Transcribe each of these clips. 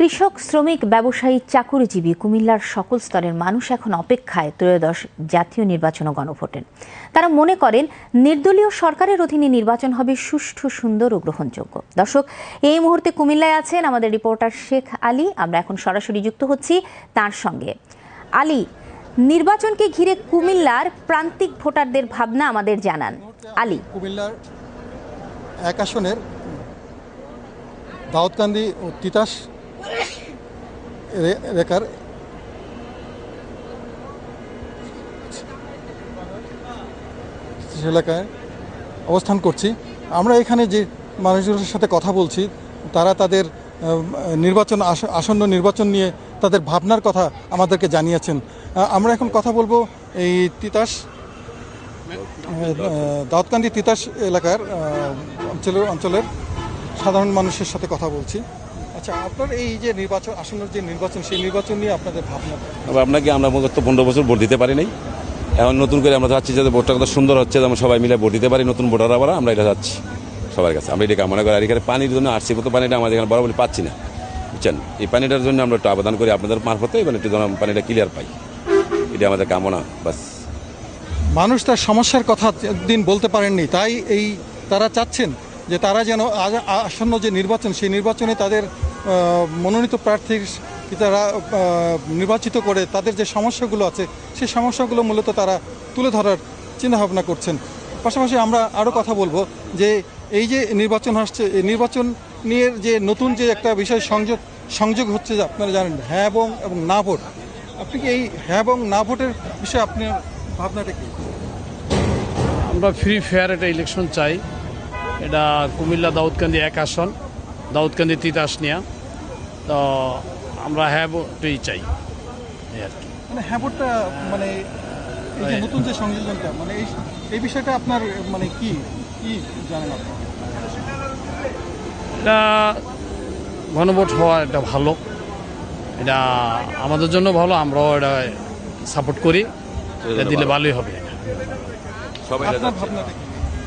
কৃষক, শ্রমিক, ব্যবসায়ী, চাকুরিজীবী কুমিল্লার সকল স্তরের মানুষ এখন অপেক্ষায় ত্রয়োদশ জাতীয় নির্বাচন ও গণভোটের। তারা মনে করেন, নির্দলীয় সরকারের অধীনে নির্বাচন হবে সুষ্ঠু, সুন্দর ও গ্রহণযোগ্য। দর্শক, এই মুহূর্তে কুমিল্লায় আছেন আমাদের রিপোর্টার শেখ আলী। আমরা এখন সরাসরি যুক্ত হচ্ছি তার সঙ্গে। আলী, নির্বাচনকে ঘিরে কুমিল্লার প্রান্তিক ভোটারদের ভাবনা আমাদের জানান। আলী। কুমিল্লার এক আসনের দাউদকান্দি ও তিতাস রেখার এলাকায় অবস্থান করছি। আমরা এখানে যে মানুষগুলোর সাথে কথা বলছি, তারা তাদের নির্বাচন আসন্ন নির্বাচন নিয়ে তাদের ভাবনার কথা আমাদেরকে জানিয়েছেন। আমরা এখন কথা বলব এই তিতাস দাউদকান্দি তিতাস এলাকার অঞ্চলের অঞ্চলের সাধারণ মানুষের সাথে কথা বলছি। আচ্ছা আপনার এই যে নির্বাচন আসন্ন যে নির্বাচন সেই নির্বাচন নিয়ে আপনাদের ভাবনা আপনাকে আমরা মূলত পনেরো বছর ভোট দিতে পারি নাই। এখন নতুন করে আমরা চাচ্ছি যাতে ভোটটা কত সুন্দর হচ্ছে যেমন সবাই মিলে ভোট দিতে পারি নতুন ভোটার আবার আমরা এটা চাচ্ছি সবার কাছে। আমরা এটা কামনা করি আর এখানে পানির জন্য আসছি মতো পানিটা আমাদের এখানে বরাবরই পাচ্ছি না বুঝছেন? এই পানিটার জন্য আমরা একটু আবেদন করি আপনাদের মারফতে এবার একটু যেন পানিটা ক্লিয়ার পাই। এটা আমাদের কামনা বাস। মানুষ তার সমস্যার কথা দিন বলতে পারেননি তাই এই তারা চাচ্ছেন যে তারা যেন আসন্ন যে নির্বাচন, সেই নির্বাচনে তাদের মনোনীত প্রার্থীর তারা নির্বাচিত করে তাদের যে সমস্যাগুলো আছে, সেই সমস্যাগুলো মূলত তারা তুলে ধরার চিন্তাভাবনা করছেন। পাশাপাশি আমরা আরও কথা বলব যে এই যে নির্বাচন আসছে, এই নির্বাচন নিয়ে যে নতুন যে একটা বিষয় সংযোগ সংযোগ হচ্ছে যে আপনারা জানেন হ্যাঁ এবং এবং না ভোট। আপনি কি এই হ্যাঁ এবং না ভোটের বিষয়ে আপনার ভাবনাটা কি? আমরা ফ্রি ফেয়ার একটা ইলেকশন চাই। এটা কুমিল্লা দাউদকান্দি এক আসন দাউদকান্দি তিতাস নিয়া তো আমরা হ্যাঁ ভোটই চাই এই আর কি। মানে মানে এই যে নতুন যে সংযোজনটা মানে এই এই বিষয়টা আপনার মানে কি কি জানেন আপনি? এটা গণভোট হওয়া এটা ভালো। এটা আমাদের জন্য ভালো আমরাও এটা সাপোর্ট করি। এটা দিলে ভালোই হবে। সবাই আপনার।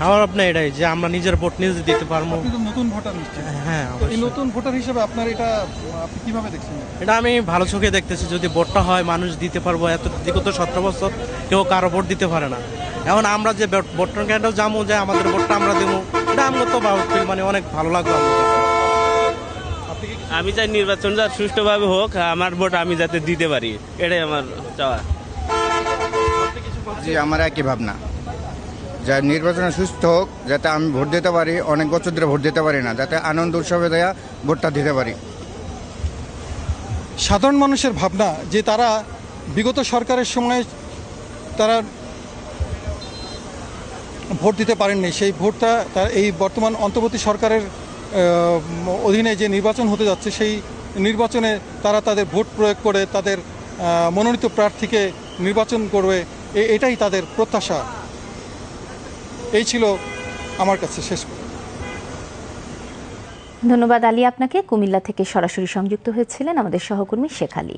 আমার আপনার এটাই যে আমরা নিজের ভোট নিজে দিতে পারব। আপনি তো নতুন ভোটার নিশ্চয়ই হ্যাঁ তো এই নতুন ভোটার হিসেবে আপনার এটা আপনি কীভাবে দেখছেন এটা? আমি ভালো চোখে দেখতেছি যদি ভোটটা হয় মানুষ দিতে পারব এত বিগত সতেরো বছর কেউ কারও ভোট দিতে পারে না। এখন আমরা যে ভোট- ভোটার কার্ডও যাব যে আমাদের ভোটটা আমরা দেবো এটা আমরা তো ভালো মানে অনেক ভালো লাগল আমি চাই নির্বাচনটা সুষ্ঠুভাবে হোক আমার ভোট আমি যাতে দিতে পারি এটাই আমার চাওয়া। জি আমার একই ভাবনা। যা নির্বাচনে সুস্থ হোক, যাতে আমি ভোট দিতে পারি, অনেক বছর ধরে ভোট দিতে পারি না, যাতে আনন্দ উৎসবে দেয়া ভোটটা দিতে পারি। সাধারণ মানুষের ভাবনা যে তারা বিগত সরকারের সময় তারা ভোট দিতে পারেননি, সেই ভোটটা তার এই বর্তমান অন্তর্বর্তী সরকারের অধীনে যে নির্বাচন হতে যাচ্ছে, সেই নির্বাচনে তারা তাদের ভোট প্রয়োগ করে তাদের মনোনীত প্রার্থীকে নির্বাচন করবে এটাই তাদের প্রত্যাশা। এই ছিল আমার কাছে শেষ ধন্যবাদ আলী আপনাকে। কুমিল্লা থেকে সরাসরি সংযুক্ত হয়েছিলেন আমাদের সহকর্মী শেখ আলী।